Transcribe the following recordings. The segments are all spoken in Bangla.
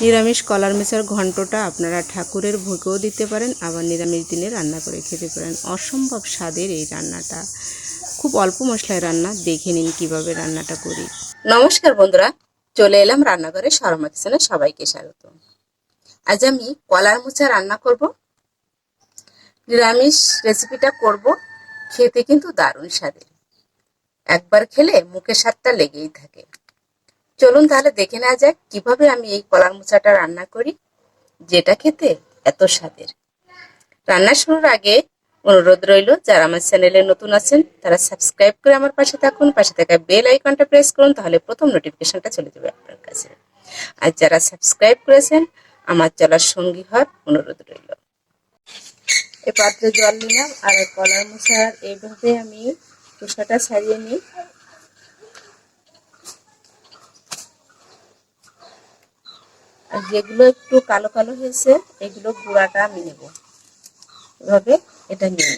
নিরামিষ কলার মেশার ঘন্টটা আপনারা ঠাকুরের ভোগেও দিতে পারেন, আবার নিরামিষ দিনে রান্না করে খেতে পারেন। অসম্ভব স্বাদের এই রান্নাটা। খুব অল্প মশলায় রান্না, দেখে নিন কীভাবে রান্নাটা করি। নমস্কার বন্ধুরা, চলে এলাম রান্নাঘরে শর্মা কিচেনে সবাইকে স্বাগত। আজ আমি কলার মোচা রান্না করব। নিরামিষ রেসিপিটা করব, খেতে কিন্তু দারুণ স্বাদের। একবার খেলে মুখের স্বাদটা লেগেই থাকে। চলুন তাহলে দেখে নেওয়া যাক কীভাবে আমি এই কলার মোচাটা রান্না করি, যেটা খেতে এত স্বাদের। রান্না শুরুর আগে অনুরোধ রইল, যারা আমার চ্যানেলে নতুন আছেন, তারা সাবস্ক্রাইব করে আমার পাশে থাকুন, পাশে থাকা বেল আইকনটা প্রেস করুন, তাহলে প্রথম নোটিফিকেশনটা চলে যাবে আপনার কাছে। আর যারা সাবস্ক্রাইব করেছেন, আমার চলার সঙ্গী হওয়ার অনুরোধ রইল। এই পাত্রে জল নিলাম, আর কলার মশার এইভাবে আমি খোসাটা ছাড়িয়ে নিই। যেগুলো একটু কালো কালো হয়েছে, এগুলো গুঁড়াটা আমি নেব। এভাবে এটা নিয়ে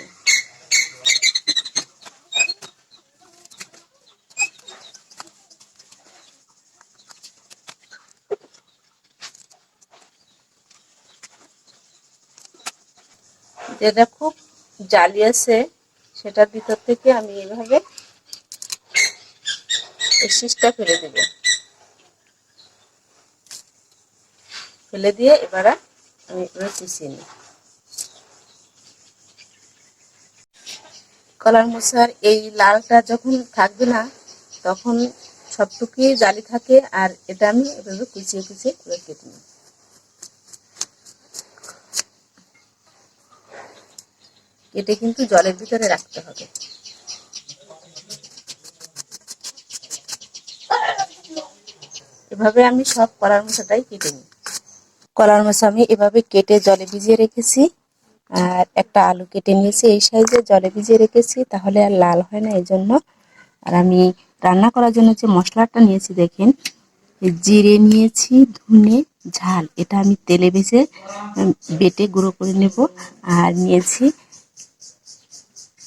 যেটা খুব জালি আছে, সেটার ভিতর থেকে আমি এভাবে শীষটা ফেলে দেব। ফেলে দিয়ে এবার আমি এবার পিছিয়ে নিই। কলার মশার এই লালটা যখন থাকবে না, তখন সবটুকুই জালি থাকে আর এটা আমি এভাবে কুচিয়ে কুচিয়ে এবার কেটে নিই। কেটে কিন্তু জলের ভিতরে রাখতে হবে। এভাবে আমি সব কলার মশাটাই কেটে নিই। কলার মশা আমি এভাবে কেটে জলে ভিজিয়ে রেখেছি। আর একটা আলু কেটে নিয়েছি এই সাইজে, জলে ভিজিয়ে রেখেছি, তাহলে আর লাল হয় না এই জন্য আর আমি রান্না করার জন্য যে মশলাটা নিয়েছি, দেখেন জিরে নিয়েছি, ধনে, ঝাল, এটা আমি তেলে ভেজে বেটে গুঁড়ো করে নেব। আর নিয়েছি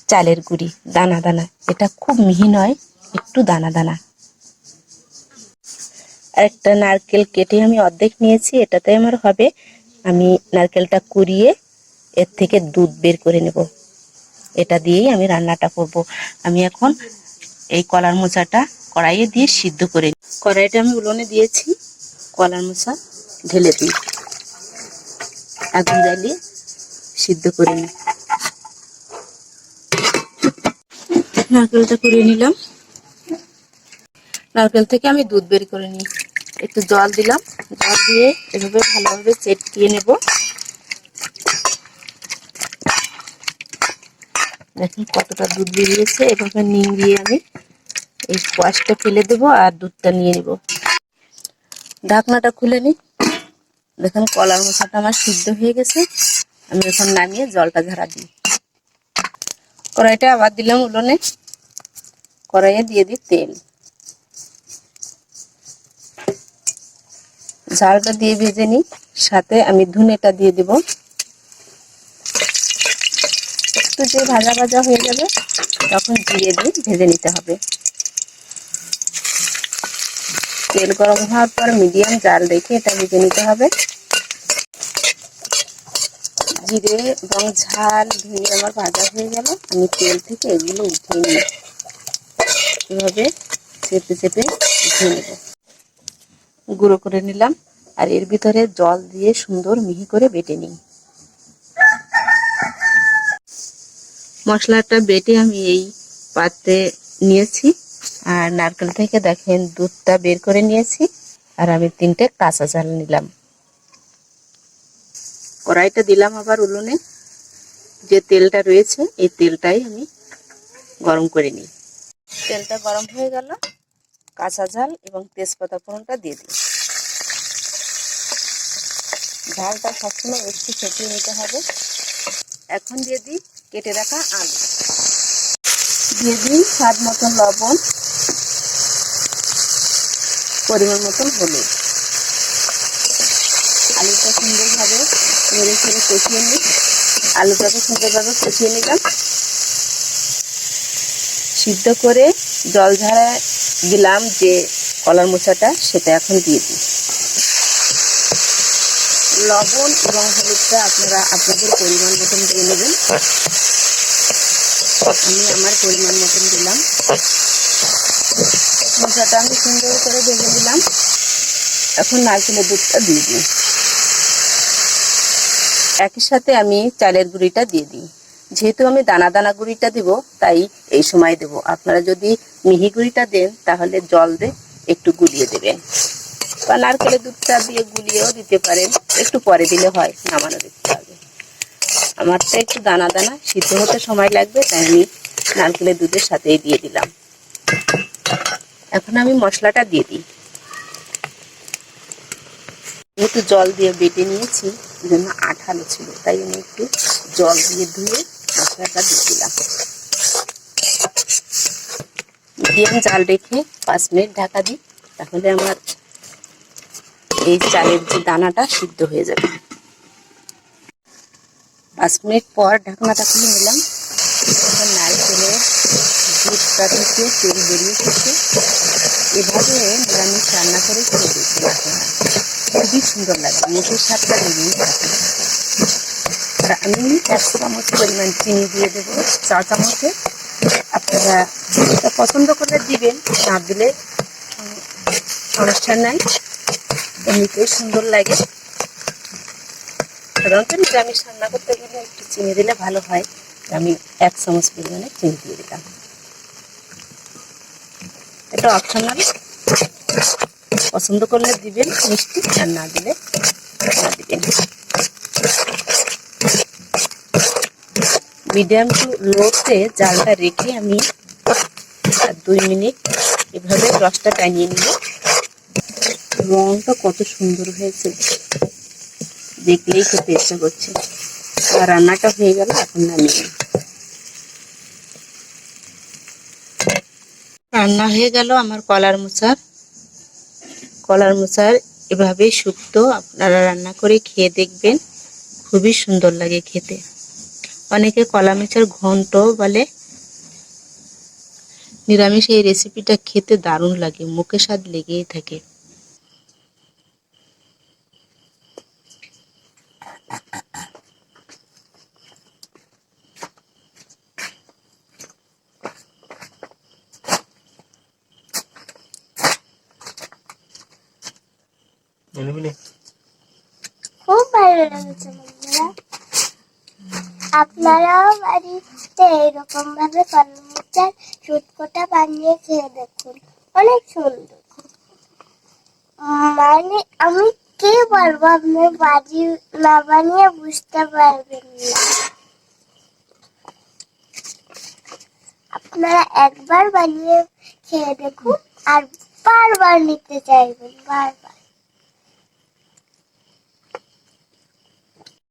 চালের গুঁড়ি, দানা দানা, এটা খুব মিহি নয়, একটু দানা দানা। আর একটা নারকেল কেটে আমি অর্ধেক নিয়েছি, এটাতে আমার হবে। আমি নারকেলটা কুড়িয়ে এর থেকে দুধ বের করে নেব। এটা দিয়েই আমি রান্নাটা করব। আমি এখন এই কলার মোচাটা কড়াইয়ে দিয়ে সিদ্ধ করে নিই। কড়াইটা আমি উলনে দিয়েছি, কলার মোচা ঢেলে দিই। আগুন জ্বালিয়ে সিদ্ধ করে নিই। নারকেলটা কুড়িয়ে নিলাম। নারকেল থেকে আমি দুধ বের করে নিই। একটু জল দিলাম। জল দিয়ে এভাবে ভালোভাবে চেটকিয়ে নেব। দেখুন কতটা দুধ বেরিয়েছে। এভাবে নিংড়িয়ে আমি এই কোয়াশটা ফেলে দেব আর দুধটা নিয়ে নেব। ঢাকনাটা খুলে নিই। দেখুন কলার মশাটা আমার সিদ্ধ হয়ে গেছে। আমি এখন নামিয়ে জলটা ঝাড়া দিই। কড়াইটা আবার দিলাম উলনে কড়াইয়ে দিয়ে দিই তেল। ঝালটা দিয়ে ভেজে নিই। সাথে আমি ধনেটা দিয়ে দেব। একটু যে ভাজা ভাজা হয়ে যাবে, তখন জিরে দিয়ে ভেজে নিতে হবে। তেল গরম হওয়ার পর মিডিয়াম জাল রেখে এটা ভেজে নিতে হবে। জিরে এবং ঝাল ধুয়ে আমার ভাজা হয়ে গেল। আমি তেল থেকে এগুলো উঠিয়ে নিই। এভাবে চেপে চেপে উঠিয়ে নেব। গুঁড়ো করে নিলাম আর এর ভিতরে জল দিয়ে সুন্দর মিহি করে বেটে নিই। মশলাটা বেটে আমি এই পাত্রে নিয়েছি আর নারকেল থেকে দেখেন দুধটা বের করে নিয়েছি আর আমি তিনটে কাঁচা চাল নিলাম। কড়াইটা দিলাম আবার উলুনে যে তেলটা রয়েছে এই তেলটাই আমি গরম করে নিই। তেলটা গরম হয়ে গেল। কাঁচা ঝাল এবং তেজপাতা ফোড়নটা দিয়ে দিই ঝালটা সবসময় একটু ফেটিয়ে নিতে হবে। এখন দিয়ে দিই কেটে রাখা আলু। দিয়ে দিই স্বাদ মতন লবণ, পরিমাণ মতন হলুদ। আলুটা সুন্দরভাবে নেড়ে ছেড়ে কষিয়ে নিই। আলুটাকে সুন্দরভাবে কষিয়ে নিলাম। সিদ্ধ করে জল ঝাড়া দিলাম যে কলার মোচাটা, সেটা এখন দিয়ে দিই। লবণ এবং হলুদটা আপনারা আপনাদের পরিমাণ মতন দিয়ে নেবেন। আমি আমার পরিমাণ মতন দিলাম। মশলাটা আমি সুন্দর করে ভেজে দিলাম এখন নারকেলের দুধটা দিয়ে দিই। একই সাথে আমি চালের গুঁড়িটা দিয়ে দিই। যেহেতু আমি দানা দানা গুঁড়িটা দিব, তাই এই সময় দেব। আপনারা যদি মিহি গুঁড়িটা দেন, তাহলে জল দিয়ে একটু গুলিয়ে দেবেন। বা নারকেলের দুধটা দিয়ে গুলিয়েও দিতে পারেন। একটু পরে দিলে হয় নামানো দিতে হবে আমারটা একটু দানা দানা সিদ্ধ হতে সময় লাগবে, তাই আমি নারকেলের দুধের সাথেই দিয়ে দিলাম। এখন আমি মশলাটা দিয়ে দিই। যেহেতু জল দিয়ে বেটে নিয়েছি জন্য আঠালো ছিল, তাই আমি একটু জল দিয়ে ধুয়ে মশলাটা দিয়ে দিলাম। মিডিয়াম জাল রেখে পাঁচ মিনিট ঢাকা দিই, তাহলে আমার এই চালের যে দানাটা সিদ্ধ হয়ে যাবে। পাঁচ মিনিট পর ঢাকনাটা খুলে নিলাম। এখন নারকেলের দুধটা থেকে তেল বেরিয়ে এসেছে। এভাবে নিরামিষ রান্না করে খেয়ে আপনারা। খুবই সুন্দর লাগে, মুখের স্বাদটা লেগেই থাকে। আর আমি এক চামচ পরিমাণ চিনি দিয়ে দেবো, চা চামচে। আপনারা পছন্দ করলে দিবেন, না দিলে সমস্যা নাই। এমনিতেও সুন্দর লাগে। সাধারণত নিরামিষ রান্না করতে গেলে একটু চিনি দিলে ভালো হয়। আমি এক চামচ পরিমাণে চিনি দিয়ে দিলাম। এটা অপশনাল পছন্দ করলে দিবেন, মিষ্টি, আর না দিলে না দিবেন। মিডিয়াম টু লোতে জালটা রেখে আমি দুই মিনিট এভাবে রসটা টানিয়ে নিব। রংটা কত সুন্দর হয়েছে। দেখলেই খেতে ইচ্ছা করছে। আর রান্নাটা হয়ে গেল, এখন নামিয়ে রান্না হয়ে গেল আমার কলার মোচার কলার মোচার এভাবে শুক্তো, আপনারা রান্না করে খেয়ে দেখবেন। খুবই সুন্দর লাগে খেতে। অনেকে কলা মোচার ঘন্ট বলে। নিরামিষ এই রেসিপিটা খেতে দারুণ লাগে, মুখে স্বাদ লেগেই থাকে। খুব ভালো লেগেছে বন্ধুরা আপনারাও বাড়িতে এরকম ভাবে কলমুচার সুটকোটা বানিয়ে খেয়ে দেখুন অনেক সুন্দর মানে আমি কি বলব বাড়ি না বানিয়ে বুঝতে পারবেন না আপনারা একবার বানিয়ে খেয়ে দেখুন আর বারবার নিতে চাইবেন বারবার